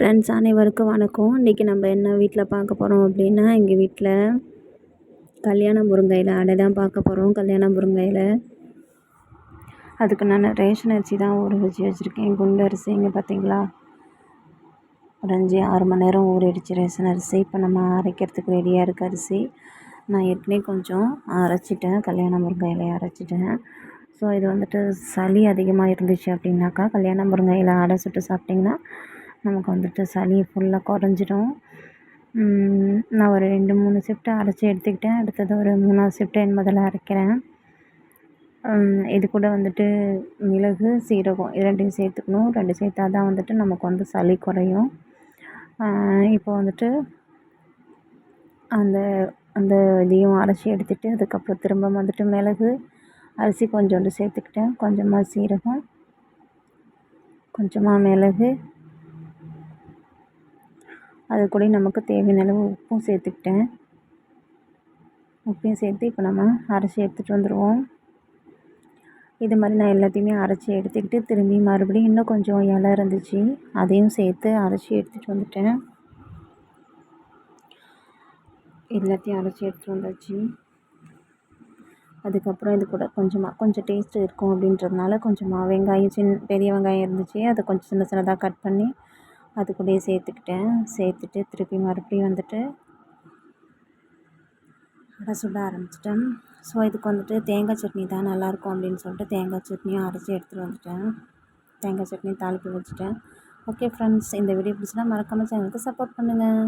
Friends அனைவருக்கும் வணக்கம். இன்றைக்கி நம்ம என்ன வீட்டில் பார்க்க போகிறோம் அப்படின்னா எங்கள் வீட்டில் கல்யாண முருங்கையில் அடை தான் பார்க்க போகிறோம் கல்யாண முருங்கையில். அதுக்கு நான் ரேஷன் அரிசி தான் ஊற வச்சு வச்சுருக்கேன். குண்டு அரிசி இங்கே பார்த்தீங்களா? ஒரு அஞ்சு ஆறு மணி நேரம் ஊறிடுச்சு ரேஷன் அரிசி. இப்போ நம்ம அரைக்கிறதுக்கு ரெடியாக இருக்க அரிசி. நான் ஏற்கனவே கொஞ்சம் அரைச்சிட்டேன். கல்யாண முருங்கையில் அரைச்சிட்டேன். ஸோ இது வந்துட்டு சளி அதிகமாக இருந்துச்சு அப்படின்னாக்கா கல்யாண முருங்கையில் அடை சுட்டு சாப்பிட்டிங்கன்னா நமக்கு வந்துட்டு சளி ஃபுல்லாக குறைஞ்சிடும் நான் ஒரு ரெண்டு மூணு ஷிஃப்ட்டு அரைச்சி எடுத்துக்கிட்டேன். அடுத்தது ஒரு மூணாவது ஷிஃப்ட்டு என் முதல்ல அரைக்கிறேன் இது கூட வந்துட்டு மிளகு சீரகம் இது ரெண்டையும் சேர்த்துக்கணும். ரெண்டு சேர்த்தா தான் வந்துட்டு நமக்கு வந்து சளி குறையும். இப்போ வந்துட்டு அந்த அந்த இதையும் அரைச்சி எடுத்துகிட்டு அதுக்கப்புறம் திரும்ப வந்துட்டு மிளகு அரிசி கொஞ்சோண்டு சேர்த்துக்கிட்டேன். கொஞ்சமாக சீரகம் கொஞ்சமாக மிளகு அது கூட நமக்கு தேவையான அளவு உப்பும் சேர்த்துக்கிட்டேன். உப்பையும் சேர்த்து இப்போ நம்ம அரைச்சி எடுத்துகிட்டு வந்துடுவோம் இது மாதிரி நான் எல்லாத்தையுமே அரைச்சி எடுத்துக்கிட்டு திரும்பி மறுபடியும் இன்னும் கொஞ்சம் இலை இருந்துச்சு அதையும் சேர்த்து அரைச்சி எடுத்துகிட்டு வந்துட்டேன். எல்லாத்தையும் அரைச்சி எடுத்துகிட்டு வந்தாச்சு. அதுக்கப்புறம் இது கூட கொஞ்சமாக கொஞ்சம் டேஸ்ட் இருக்கும் அப்படின்றதுனால கொஞ்சமாக வெங்காயம் சின்ன பெரிய வெங்காயம் இருந்துச்சு அதை கொஞ்சம் சின்ன சின்னதாக கட் பண்ணி அது கூடயே சேர்த்துக்கிட்டேன். சேர்த்துட்டு திருப்பி மறுபடியும் வந்துட்டு அடை சுட ஆரம்பிச்சிட்டேன். ஸோ இதுக்கு வந்துட்டு தேங்காய் சட்னி தான் நல்லாயிருக்கும் அப்படின்னு சொல்லிட்டு தேங்காய் சட்னியும் அரைச்சி எடுத்துகிட்டு வந்துட்டேன். தேங்காய் சட்னி தாளிப்பு வச்சுட்டேன். ஓகே ஃப்ரெண்ட்ஸ் இந்த வீடியோ பிடிச்சினா மறக்காமல் சேனலுக்கு சப்போர்ட் பண்ணுங்கள்